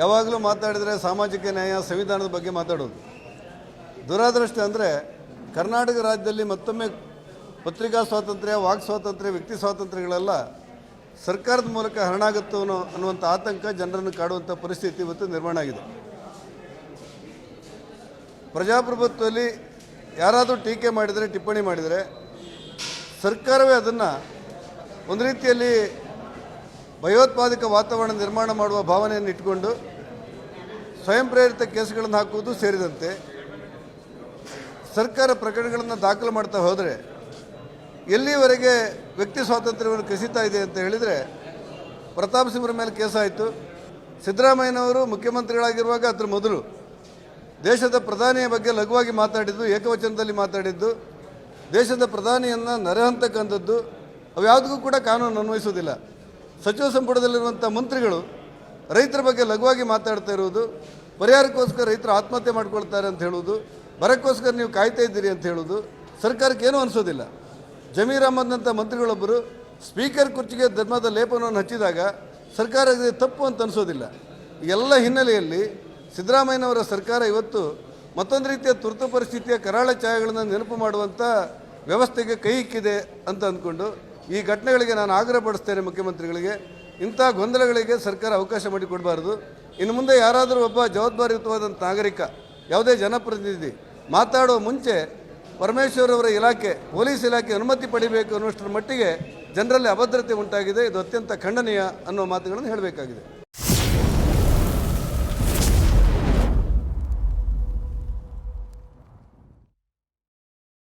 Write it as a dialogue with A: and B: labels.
A: ಯಾವಾಗಲೂ ಮಾತಾಡಿದರೆ ಸಾಮಾಜಿಕ ನ್ಯಾಯ, ಸಂವಿಧಾನದ ಬಗ್ಗೆ ಮಾತಾಡೋದು. ದುರಾದೃಷ್ಟ ಅಂದರೆ ಕರ್ನಾಟಕ ರಾಜ್ಯದಲ್ಲಿ ಮತ್ತೊಮ್ಮೆ ಪತ್ರಿಕಾ ಸ್ವಾತಂತ್ರ್ಯ, ವಾಕ್ ಸ್ವಾತಂತ್ರ್ಯ, ವ್ಯಕ್ತಿ ಸ್ವಾತಂತ್ರ್ಯಗಳೆಲ್ಲ ಸರ್ಕಾರದ ಮೂಲಕ ಹರಣಾಗುತ್ತವೋ ಅನ್ನೋ ಅನ್ನುವಂಥ ಆತಂಕ ಜನರನ್ನು ಕಾಡುವಂಥ ಪರಿಸ್ಥಿತಿ ಇವತ್ತು ನಿರ್ಮಾಣ ಆಗಿದೆ. ಪ್ರಜಾಪ್ರಭುತ್ವದಲ್ಲಿ ಯಾರಾದರೂ ಟೀಕೆ ಮಾಡಿದರೆ, ಟಿಪ್ಪಣಿ ಮಾಡಿದರೆ ಸರ್ಕಾರವೇ ಅದನ್ನು ಒಂದು ರೀತಿಯಲ್ಲಿ ಭಯೋತ್ಪಾದಕ ವಾತಾವರಣ ನಿರ್ಮಾಣ ಮಾಡುವ ಭಾವನೆಯನ್ನು ಇಟ್ಕೊಂಡು ಸ್ವಯಂ ಪ್ರೇರಿತ ಕೇಸುಗಳನ್ನು ಹಾಕುವುದು ಸೇರಿದಂತೆ ಸರ್ಕಾರ ಪ್ರಕರಣಗಳನ್ನು ದಾಖಲು ಮಾಡ್ತಾ ಹೋದರೆ ಎಲ್ಲಿವರೆಗೆ ವ್ಯಕ್ತಿ ಸ್ವಾತಂತ್ರ್ಯವನ್ನು ಕಸಿತಾ ಇದೆ ಅಂತ ಹೇಳಿದರೆ ಪ್ರತಾಪ್ ಸಿಂಹರ ಮೇಲೆ ಕೇಸಾಯಿತು. ಸಿದ್ದರಾಮಯ್ಯನವರು ಮುಖ್ಯಮಂತ್ರಿಗಳಾಗಿರುವಾಗ ಅದ್ರ ಮೊದಲು ದೇಶದ ಪ್ರಧಾನಿಯ ಬಗ್ಗೆ ಲಘುವಾಗಿ ಮಾತಾಡಿದ್ದು, ಏಕವಚನದಲ್ಲಿ ಮಾತಾಡಿದ್ದು, ದೇಶದ ಪ್ರಧಾನಿಯನ್ನು ನರಹಂತಕ್ಕಂಥದ್ದು ಅವ್ಯಾವುದಕ್ಕೂ ಕೂಡ ಕಾನೂನು ಅನ್ವಯಿಸೋದಿಲ್ಲ ಸಚಿವ ಸಂಪುಟದಲ್ಲಿರುವಂಥ ಮಂತ್ರಿಗಳು ರೈತರ ಬಗ್ಗೆ ಲಘುವಾಗಿ ಮಾತಾಡ್ತಾ ಇರುವುದು, ಪರಿಹಾರಕ್ಕೋಸ್ಕರ ರೈತರು ಆತ್ಮಹತ್ಯೆ ಮಾಡ್ಕೊಳ್ತಾರೆ ಅಂತ ಹೇಳುವುದು, ಬರಕ್ಕೋಸ್ಕರ ನೀವು ಕಾಯ್ತಾ ಇದ್ದೀರಿ ಅಂತ ಹೇಳುವುದು ಸರ್ಕಾರಕ್ಕೆ ಏನೂ ಅನಿಸೋದಿಲ್ಲ. ಜಮೀರ್ ಅಹಮದ್ನಂಥ ಮಂತ್ರಿಗಳೊಬ್ಬರು ಸ್ಪೀಕರ್ ಕುರ್ಚಿಗೆ ಧರ್ಮದ ಲೇಪನವನ್ನು ಹಚ್ಚಿದಾಗ ಸರ್ಕಾರ ತಪ್ಪು ಅಂತ ಅನಿಸೋದಿಲ್ಲ. ಎಲ್ಲ ಹಿನ್ನೆಲೆಯಲ್ಲಿ ಸಿದ್ದರಾಮಯ್ಯನವರ ಸರ್ಕಾರ ಇವತ್ತು ಮತ್ತೊಂದು ರೀತಿಯ ತುರ್ತು ಪರಿಸ್ಥಿತಿಯ ಕರಾಳ ಛಾಯೆಗಳನ್ನು ನೆನಪು ಮಾಡುವಂಥ ವ್ಯವಸ್ಥೆಗೆ ಕೈ ಇಕ್ಕಿದೆ ಅಂತ ಅಂದ್ಕೊಂಡು ಈ ಘಟನೆಗಳಿಗೆ ನಾನು ಆಗ್ರಹಪಡಿಸ್ತೇನೆ ಮುಖ್ಯಮಂತ್ರಿಗಳಿಗೆ. ಇಂಥ ಗೊಂದಲಗಳಿಗೆ ಸರ್ಕಾರ ಅವಕಾಶ ಮಾಡಿಕೊಡಬಾರ್ದು ಇನ್ನು ಮುಂದೆ ಯಾರಾದರೂ ಒಬ್ಬ ಜವಾಬ್ದಾರಿಯುತವಾದಂಥ ನಾಗರಿಕ, ಯಾವುದೇ ಜನಪ್ರತಿನಿಧಿ ಮಾತಾಡೋ ಮುಂಚೆ ಪರಮೇಶ್ವರ್ ಅವರ ಇಲಾಖೆ, ಪೊಲೀಸ್ ಇಲಾಖೆ ಅನುಮತಿ ಪಡಿಬೇಕು ಅನ್ನುವಷ್ಟರ ಮಟ್ಟಿಗೆ ಜನರಲ್ಲಿ ಅಭದ್ರತೆ ಉಂಟಾಗಿದೆ. ಇದು ಅತ್ಯಂತ ಖಂಡನೀಯ ಅನ್ನೋ ಮಾತುಗಳನ್ನು ಹೇಳಬೇಕಾಗಿದೆ.